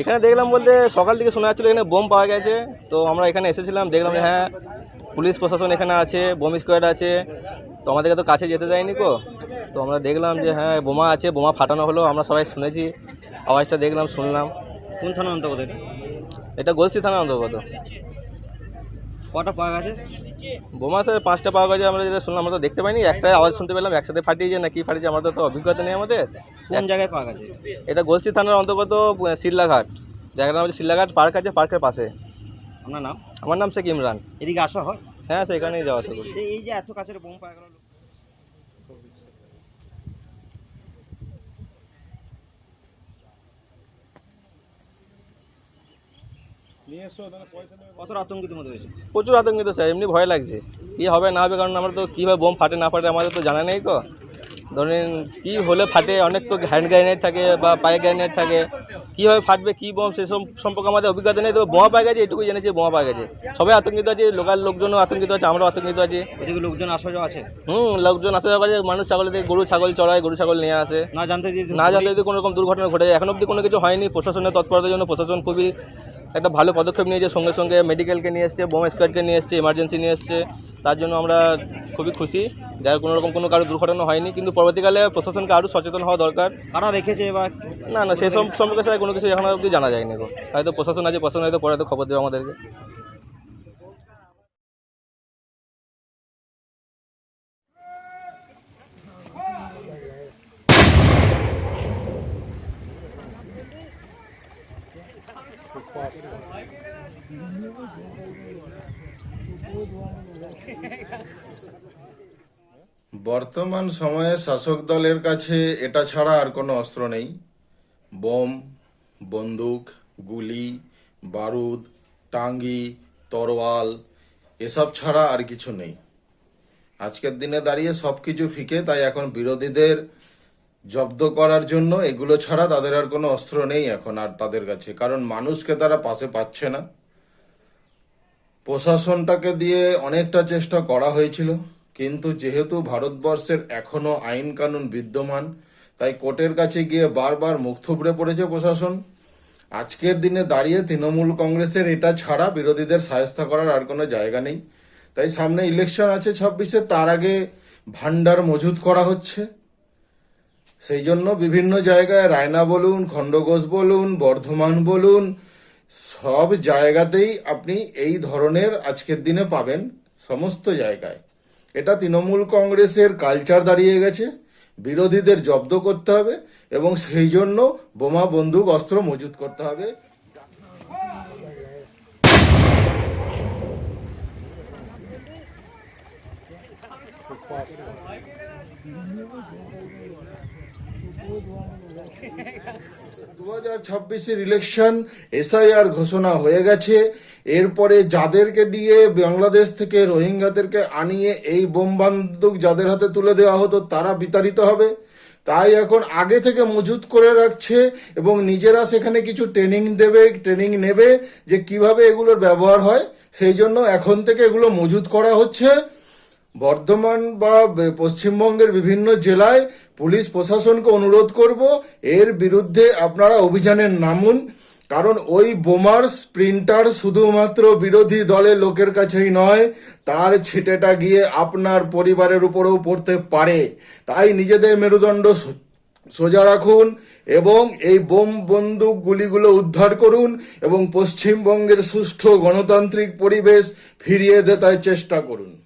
এখানে দেখলাম বলতে সকাল থেকে শোনা যাচ্ছিল এখানে বোম পাওয়া গেছে। তো আমরা এখানে এসেছিলাম দেখলাম যে হ্যাঁ পুলিশ প্রশাসন এখানে আছে বোম স্কোয়াড আছে। তো আমাদেরকে তো কাছে যেতে দেয়নি কো? তো আমরা দেখলাম যে হ্যাঁ বোমা আছে বোমা ফাটানো হলো আমরা সবাই শুনেছি। আওয়াজটা দেখলাম শুনলাম। কোন থানার অন্তর্গত এটা? এটা গলসি থানার অন্তর্গত। কটা পাওয়া গেছে? বোমা স্যার পাঁচটা পাওয়া গেছে আমরা যেটা শুনলাম আমরা তো দেখতে পাইনি। একটা আওয়াজ শুনতে পেলাম একসাথে ফাটিয়েছে না কি ফাটিয়েছে আমাদের তো অভিজ্ঞতা নেই আমাদের। কোন জায়গায় পাওয়া গেছে? এটা গলসি থানার অন্তর্গত শিল্লাঘাট জায়গাটার নাম হচ্ছে শিল্লাঘাট পার্ক আছে পার্কের পাশে। আপনার নাম? আমার নাম শেখ ইমরান। এদিকে আসা হয়? হ্যাঁ সেখানেই যাওয়া আসা করি। এই- এই যে এত কাছের বোম পাওয়া গেল প্রচুর আতঙ্কিত স্যার এমনি ভয় লাগছে। কী হবে না হবে কারণ আমরা তো কীভাবে বোম ফাটে না ফাটে আমাদের তো জানা নেই তো ধরেন কী হলে ফাটে অনেক তো হ্যান্ড গ্রেনেড থাকে বা পায়ে গ্রেনেড থাকে। কীভাবে ফাটবে কী বোম সেসব সম্পর্কে আমাদের অভিজ্ঞতা নেই তবে বোমা পাওয়া গেছে এটুকুই জেনেছি বোমা পাওয়া গেছে। সবাই আতঙ্কিত আছে লোকাল লোকজনও আতঙ্কিত আছে আমরাও আতঙ্কিত আছি। ওদিকে লোকজন আসা যাওয়া আছে? হুম লোকজন আসা যাওয়া করে মানুষ ছাগল থেকে গরু ছাগল চড়ায় গরু ছাগল নিয়ে আসে। না জানতে না জানলে যদি কোনো রকম দুর্ঘটনা ঘটে যায়। এখন অবধি কোনো কিছু হয়নি প্রশাসনের তৎপরতার জন্য প্রশাসন খুবই একটা ভালো পদক্ষেপ নিয়েছে সঙ্গে সঙ্গে মেডিকেলকে নিয়ে এসছে বোম স্কোয়াডকে নিয়ে এসছে এমার্জেন্সি নিয়ে এসছে। তার জন্য আমরা খুবই খুশি। যার কোনো রকম কোনো কারও দুর্ঘটনা হয়নি কিন্তু পরবর্তীকালে প্রশাসনকে আরও সচেতন হওয়া দরকার। কারা রেখেছে বা না না সেসব সম্পর্কে কোনো কিছু এখন অবধি জানা যায়নি গো। হয়তো প্রশাসন আছে প্রশাসন হয়তো পরে তো খবর দেবে আমাদেরকে। বর্তমান সময়ে শাসক দলের কাছে এটা ছাড়া আর কোনো অস্ত্র নেই। বোম, বন্দুক, গুলি, বারুদ, টাঙ্গি, তরোয়াল, এসব ছাড়া আর কিছু নেই। আজকের দিনে দাঁড়িয়ে সব কিছু ফিকে, তাই এখন বিরোধীদের জব্দ করার জন্য এগুলো ছাড়া তাদের আর কোনো অস্ত্র নেই এখন আর তাদের কাছে। কারণ মানুষকে তারা পাশে পাচ্ছে না। প্রশাসনটাকে দিয়ে অনেকটা চেষ্টা করা হয়েছিল, কিন্তু যেহেতু ভারতবর্ষের এখনও আইন কানুন বিদ্যমান, তাই কোর্টের কাছে গিয়ে বারবার মুখ থুবড়ে পড়েছে প্রশাসন। আজকের দিনে দাঁড়িয়ে তৃণমূল কংগ্রেসের এটা ছাড়া বিরোধীদের সায়স্তা করার আর কোনো জায়গা নেই। তাই সামনে ইলেকশন আছে ছাব্বিশে, তার আগে ভান্ডার মজুত করা হচ্ছে। সেই জন্য বিভিন্ন জায়গায় রায়না বলুন, খণ্ডঘোষ বলুন, বর্ধমান বলুন, সব জায়গাতেই আপনি এই ধরনের আজকের দিনে পাবেন সমস্ত জায়গায়। এটা তৃণমূল কংগ্রেসের কালচার দাঁড়িয়ে গেছে, বিরোধীদের জব্দ করতে হবে এবং সেই জন্য বোমা, বন্দুক, অস্ত্র মজুত করতে হবে। দু হাজার ছাব্বিশের ইলেকশন এসআইআর ঘোষণা হয়ে গেছে। এরপরে যাদেরকে দিয়ে বাংলাদেশ থেকে রোহিঙ্গাদেরকে আনিয়ে এই বোম বান্দুক যাদের হাতে তুলে দেওয়া হতো, তারা বিতাড়িত হবে। তাই এখন আগে থেকে মজুত করে রাখছে এবং নিজেরা সেখানে কিছু ট্রেনিং দেবে ট্রেনিং নেবে যে কীভাবে এগুলোর ব্যবহার হয়। সেই জন্য এখন থেকে এগুলো মজুত করা হচ্ছে। বর্ধমান বা পশ্চিমবঙ্গের বিভিন্ন জেলায় পুলিশ প্রশাসনকে অনুরোধ করব, এর বিরুদ্ধে আপনারা অভিযানে নামুন। কারণ ওই বোমার স্প্রিন্টার শুধুমাত্র বিরোধী দলের লোকের কাছেই নয়, তার ছিটেটা গিয়ে আপনার পরিবারের উপরেও পড়তে পারে। তাই নিজেদের মেরুদণ্ড সোজা রাখুন এবং এই বোম বন্দুক গুলিগুলো উদ্ধার করুন এবং পশ্চিমবঙ্গের সুষ্ঠু গণতান্ত্রিক পরিবেশ ফিরিয়ে দেতার চেষ্টা করুন।